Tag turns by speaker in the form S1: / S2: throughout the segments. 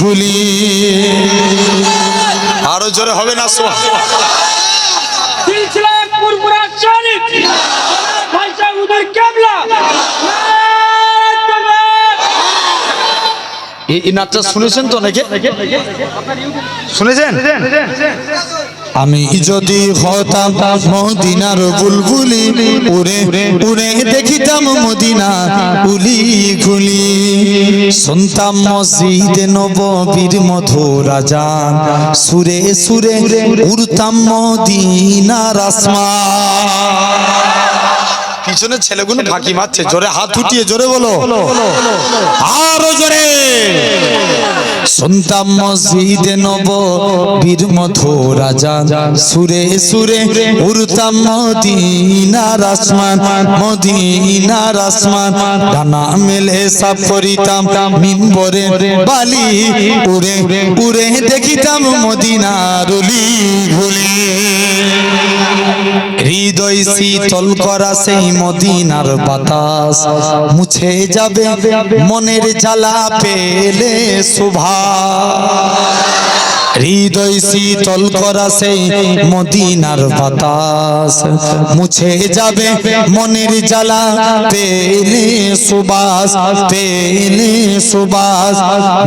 S1: ঝুলি। আরও জোরে হবে না এই নাচটা শুনেছেন তো নাকি শুনেছেন? আমি যদি হতাম মদিনার বুলবুলি উড়ে উড়ে দেখিতাম মদিনা উলি খুলি শুনতাম মসজিদে নববীর মধুর আজান সুরে সুরে উড়তাম মদিনার আসমান। পিছনে ছেলেগুলো ফাঁকি মারছে জোরে হাত উঠিয়ে জোরে বলো। শুনতাম মসজিদে নব, বীর মধুর রাজা সুরে সুরে উড়তাম মদিনার আসমান মদিনার আসমান। ডানা মেলে সাফ করিতাম মিম্বরে বালি, উড়ে উড়ে দেখিতাম মদিনার উলি হৃদয় শীতল করা সেই মদিনার বাতাস। মুছে যাবে মনের জ্বালা পেলে শোভা। হৃদয় শীতল করা সেই মদিনার বাতাস। মুছে যাবে মনের জ্বালা পেলে সুবাস পেলে সুবাস।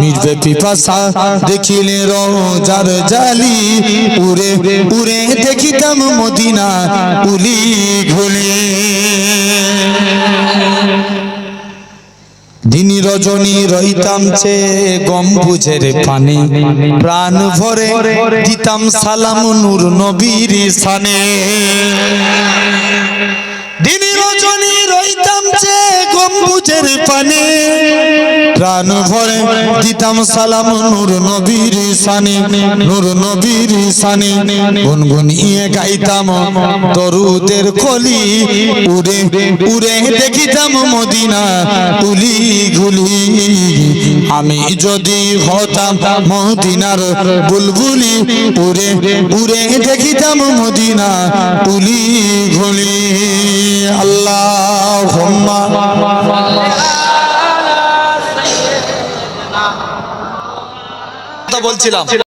S1: মিটবে পিপাসা, দেখিলে রোজার জালি। উড়ে উড়ে দেখিতাম মদিনা, উলি ঘুলে রজনী রইতাম চে গম্বুজের পানে। প্রাণ ভরে দিতাম সালাম নূর নবীর সানে। দিন রজনী রইতাম চে গম্বুজের পানে। প্রাণ ভরে দিতাম সালাম নূর নবীর সানে নূর নবীর সানে গুনগুনিয়ে গাইতাম দরুদের কলি উড়ে উড়ে দেখিতাম মদিনা তুলি গুলি। আমি যদি হতাম মদিনার বুলবুলি, উড়ে উড়ে দেখিতাম মদিনা তুলি ঘুলি বলছিলাম।